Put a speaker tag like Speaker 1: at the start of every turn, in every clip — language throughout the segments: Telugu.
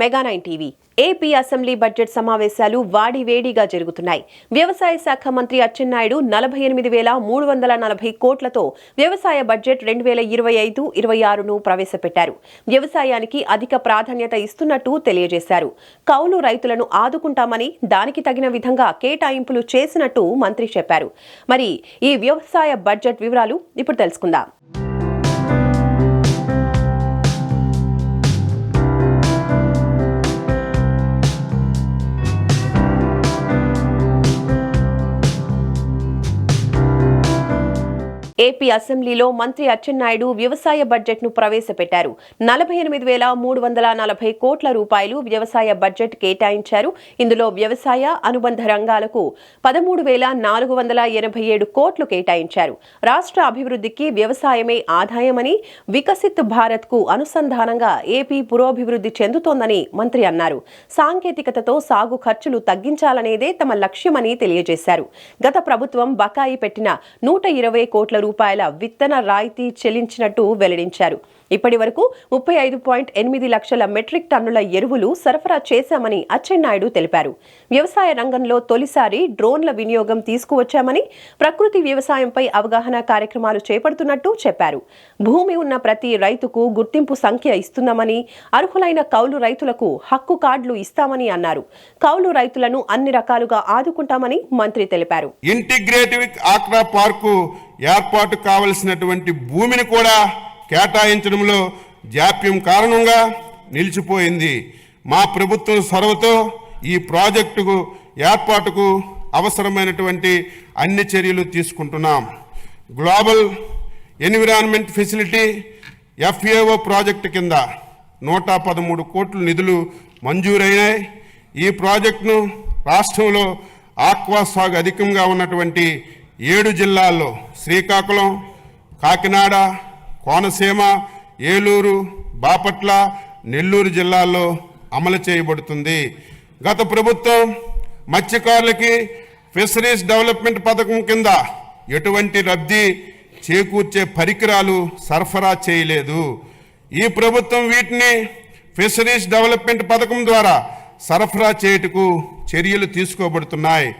Speaker 1: Mega nine TV. AP assembly budget సమావేశాలు వాడివేడిగా జరుగుతున్నాయి. వ్యవసాయ శాఖ మంత్రి అచ్చెన్నాయుడు నలభై ఎనిమిది వేల మూడు వందల నలభై కోట్లతో వ్యవసాయ బడ్జెట్ రెండు వేల ఇరవై ఐదు ఇరవై ఆరును ప్రవేశపెట్టారు. వ్యవసాయానికి అధిక ప్రాధాన్యత ఇస్తున్నట్టు తెలియజేశారు. కౌలు రైతులను ఆదుకుంటామని దానికి తగిన విధంగా కేటాయింపులు చేసినట్టు మంత్రి చెప్పారు. మరి ఈ వ్యవసాయ బడ్జెట్ వివరాలు ఇప్పుడు తెలుసుకుందాం. ఏపీ అసెంబ్లీలో మంత్రి అచ్చెన్నాయుడు వ్యవసాయ బడ్జెట్ను ప్రవేశపెట్టారు. నలభై ఎనిమిది వేల మూడు వందల నలభై కోట్ల రూపాయలు వ్యవసాయ బడ్జెట్ కేటాయించారు. ఇందులో వ్యవసాయ అనుబంధ రంగాలకు పదమూడు వేల నాలుగు వందల ఎనభై ఏడు కోట్లు కేటాయించారు. రాష్ట్ర అభివృద్ధికి వ్యవసాయమే ఆదాయమని వికసిత్ భారత్కు అనుసంధానంగా ఏపీ పురోభివృద్ధి చెందుతోందని మంత్రి అన్నారు. సాంకేతికతతో సాగు ఖర్చులు తగ్గించాలనేదే తమ లక్ష్యమని తెలియజేశారు. గత ప్రభుత్వం బకాయి పెట్టిన నూట ఇరవై కోట్ల రూపాయల విత్తన రాయితీ చెల్లించినట్టు వెల్లడించారు. ఇప్పటి వరకు ముప్పై ఐదు పాయింట్ ఎనిమిది లక్షల మెట్రిక్ టన్నుల ఎరువులు సరఫరా చేశామని అచ్చెన్నాయుడు తెలిపారు. వ్యవసాయ రంగంలో తొలిసారి డ్రోన్ల వినియోగం తీసుకువచ్చామని ప్రకృతి వ్యవసాయంపై అవగాహన కార్యక్రమాలు చేపడుతున్నట్టు చెప్పారు. భూమి ఉన్న ప్రతి రైతుకు గుర్తింపు సంఖ్య ఇస్తున్నామని అర్హులైన కౌలు రైతులకు హక్కు కార్డులు ఇస్తామని అన్నారు. కౌలు రైతులను అన్ని రకాలుగా ఆదుకుంటామని మంత్రి తెలిపారు.
Speaker 2: ఇంటిగ్రేటివ్ ఆక్వా పార్కు ఏర్పాటు కావలసినటువంటి భూమిని కూడా కేటాయించడంలో జాప్యం కారణంగా నిలిచిపోయింది. మా ప్రభుత్వం సొరవతో ఈ ప్రాజెక్టుకు ఏర్పాటుకు అవసరమైనటువంటి అన్ని చర్యలు తీసుకుంటున్నాం. Global environment facility FAO project కింద నూట పదమూడు కోట్ల నిధులు మంజూరైనాయి. ఈ ప్రాజెక్టును రాష్ట్రంలో ఆక్వా సాగు అధికంగా ఉన్నటువంటి ఏడు జిల్లాల్లో శ్రీకాకుళం కాకినాడ కోనసీమ ఏలూరు బాపట్ల నెల్లూరు జిల్లాల్లో అమలు చేయబడుతుంది. గత ప్రభుత్వం మత్స్యకారులకి ఫిషరీస్ డెవలప్మెంట్ పథకం కింద ఎటువంటి రద్దీ చేకూర్చే పరికరాలు సరఫరా చేయలేదు. ఈ ప్రభుత్వం వీటిని ఫిషరీస్ డెవలప్మెంట్ పథకం ద్వారా సరఫరా చేయుటకు చర్యలు తీసుకోబడుతున్నాయి.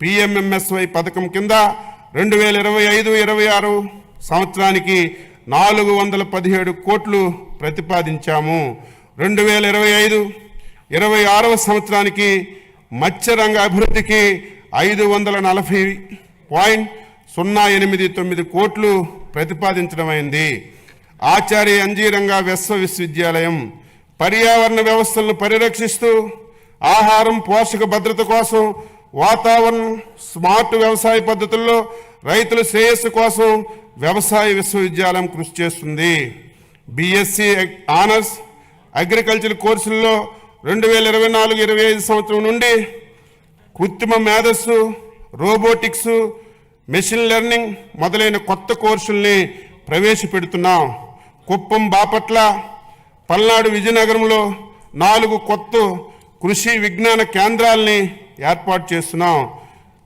Speaker 2: పిఎంఎంఎస్వై పథకం కింద రెండు వేల ఇరవై ఐదు ఇరవై ఆరు సంవత్సరానికి నాలుగు వందల పదిహేడు కోట్లు ప్రతిపాదించాము. రెండు వేల ఇరవై ఐదు ఇరవై ఆరవ సంవత్సరానికి మత్స్యరంగ అభివృద్ధికి ఐదు వందల నలభై పాయింట్ సున్నా ఎనిమిది తొమ్మిది కోట్లు ప్రతిపాదించడమైంది ఆచార్య అంజీరంగ విశ్వ విశ్వవిద్యాలయం పర్యావరణ వ్యవస్థలను పరిరక్షిస్తూ ఆహారం పోషక భద్రత కోసం వాతావరణం స్మార్ట్ వ్యవసాయ పద్ధతుల్లో రైతుల శ్రేయస్సు కోసం వ్యవసాయ విశ్వవిద్యాలయం కృషి చేస్తుంది. బీఎస్సీ ఆనర్స్ అగ్రికల్చర్ కోర్సుల్లో రెండు వేల ఇరవై నాలుగు ఇరవై ఐదు సంవత్సరం నుండి కృత్రిమ మేధస్సు రోబోటిక్స్ మెషిన్ లెర్నింగ్ మొదలైన కొత్త కోర్సుల్ని ప్రవేశపెడుతున్నాం. కుప్పం బాపట్ల పల్నాడు విజయనగరంలో నాలుగు కొత్త కృషి విజ్ఞాన కేంద్రాల్ని ఏర్పాటు చేస్తున్నాం.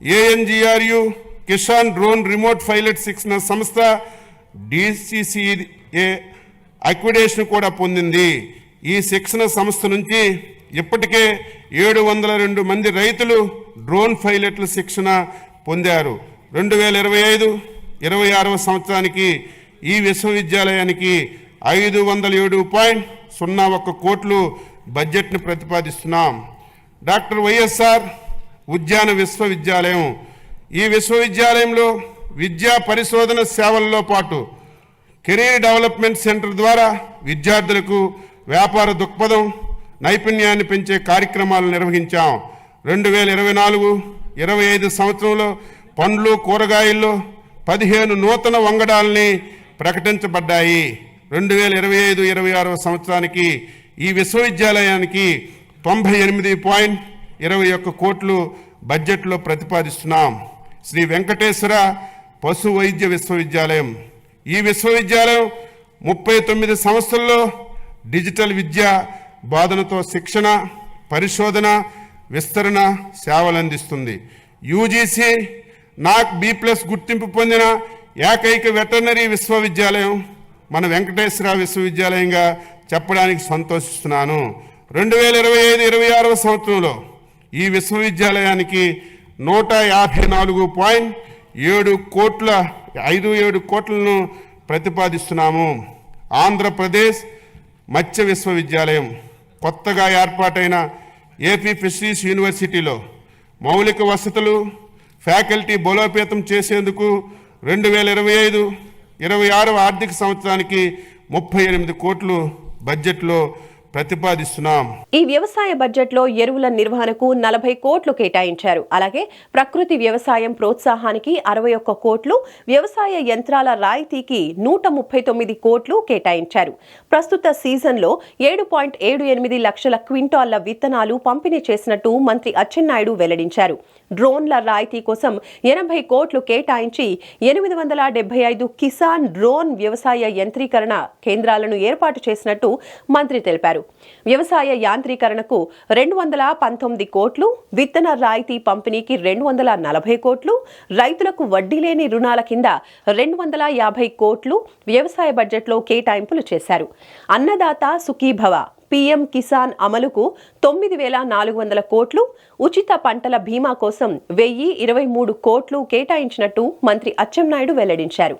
Speaker 2: ANGRU Kisan drone remote pilot శిక్షణ సంస్థ డిసిసిఏ అక్విడేషన్ కూడా పొందింది. ఈ శిక్షణ సంస్థ నుంచి ఇప్పటికే ఏడు వందల రెండు మంది రైతులు డ్రోన్ పైలట్ల శిక్షణ పొందారు. రెండు వేల ఇరవై ఐదు ఇరవై ఆరవ సంవత్సరానికి ఈ విశ్వవిద్యాలయానికి ఐదు వందల ఏడు పాయింట్ సున్నా ఒక్క కోట్లు బడ్జెట్ను ప్రతిపాదిస్తున్నాం. డాక్టర్ వైఎస్ఆర్ ఉద్యాన విశ్వవిద్యాలయం. ఈ విశ్వవిద్యాలయంలో విద్యా పరిశోధన సేవల్లో పాటు కెరీర్ డెవలప్మెంట్ సెంటర్ ద్వారా విద్యార్థులకు వ్యాపార దృక్పథం నైపుణ్యాన్ని పెంచే కార్యక్రమాలు నిర్వహించాం. రెండు వేల ఇరవై నాలుగు ఇరవై ఐదు సంవత్సరంలో పండ్లు కూరగాయల్లో పదిహేను నూతన వంగడాల్ని ప్రకటించబడ్డాయి. రెండు వేల ఇరవై ఐదు ఇరవై ఆరవ సంవత్సరానికి ఈ విశ్వవిద్యాలయానికి తొంభై ఎనిమిది పాయింట్ ఇరవై ఒక్క కోట్లు బడ్జెట్లో ప్రతిపాదిస్తున్నాం. శ్రీ వెంకటేశ్వర పశు వైద్య విశ్వవిద్యాలయం. ఈ విశ్వవిద్యాలయం ముప్పై తొమ్మిది సంస్థల్లో డిజిటల్ విద్య బోధనతో శిక్షణ పరిశోధన విస్తరణ సేవలు అందిస్తుంది యూజీసీ నాక్ బి ప్లస్ గుర్తింపు పొందిన ఏకైక వెటర్నరీ విశ్వవిద్యాలయం మన వెంకటేశ్వర విశ్వవిద్యాలయంగా చెప్పడానికి సంతోషిస్తున్నాను. రెండు వేల ఇరవై ఐదు ఇరవై ఆరవ సంవత్సరంలో ఈ విశ్వవిద్యాలయానికి నూట యాభై నాలుగు పాయింట్ ఏడు కోట్ల ఐదు ఏడు కోట్లను ప్రతిపాదిస్తున్నాము. ఆంధ్రప్రదేశ్ మత్స్య విశ్వవిద్యాలయం కొత్తగా ఏర్పాటైన ఏపీ ఫిషరీస్ యూనివర్సిటీలో మౌలిక వసతులు ఫ్యాకల్టీ బలోపేతం చేసేందుకు రెండు వేల ఇరవై ఐదు ఇరవై ఆరవ ఆర్థిక సంవత్సరానికి ముప్పై ఎనిమిది కోట్లు బడ్జెట్లో ప్రతిపాదిస్తున్నాం.
Speaker 1: ఈ వ్యవసాయ బడ్జెట్లో ఎరువుల నిర్వహణకు నలభై కోట్లు కేటాయించారు. అలాగే ప్రకృతి వ్యవసాయం ప్రోత్సాహానికి అరవై ఒక్క కోట్లు వ్యవసాయ యంత్రాల రాయితీకి నూట ముప్పై తొమ్మిది కోట్లు కేటాయించారు. ప్రస్తుత సీజన్లో ఏడు పాయింట్ ఏడు ఎనిమిది లక్షల క్వింటాళ్ళ విత్తనాలు పంపిణీ చేసినట్టు మంత్రి అచ్చెన్నాయుడు వెల్లడించారు. డ్రోన్ల రాయితీ కోసం ఎనభై కోట్లు కేటాయించి ఎనిమిది వందల డెబ్బై ఐదు కిసాన్ డ్రోన్ వ్యవసాయ యంత్రీకరణ కేంద్రాలను ఏర్పాటు చేసినట్టు మంత్రి తెలిపారు. తెలిపారు వ్యవసాయ యాంత్రీకరణకు రెండు వందల పంతొమ్మిది కోట్లు విత్తన రాయితీ పంపిణీకి రెండు వందల నలభై కోట్లు రైతులకు వడ్డీ లేని రుణాల కింద రెండు వందల యాభై కోట్లు వ్యవసాయ బడ్జెట్లో కేటాయింపులు చేశారు. అన్నదాత సుఖీభవ పీఎం కిసాన్ అమలుకు తొమ్మిది వేల నాలుగు వందల కోట్లు ఉచిత పంటల బీమా కోసం వెయ్యి ఇరవై మూడు కోట్లు కేటాయించినట్టు మంత్రి అచ్చెన్నాయుడు వెల్లడించారు.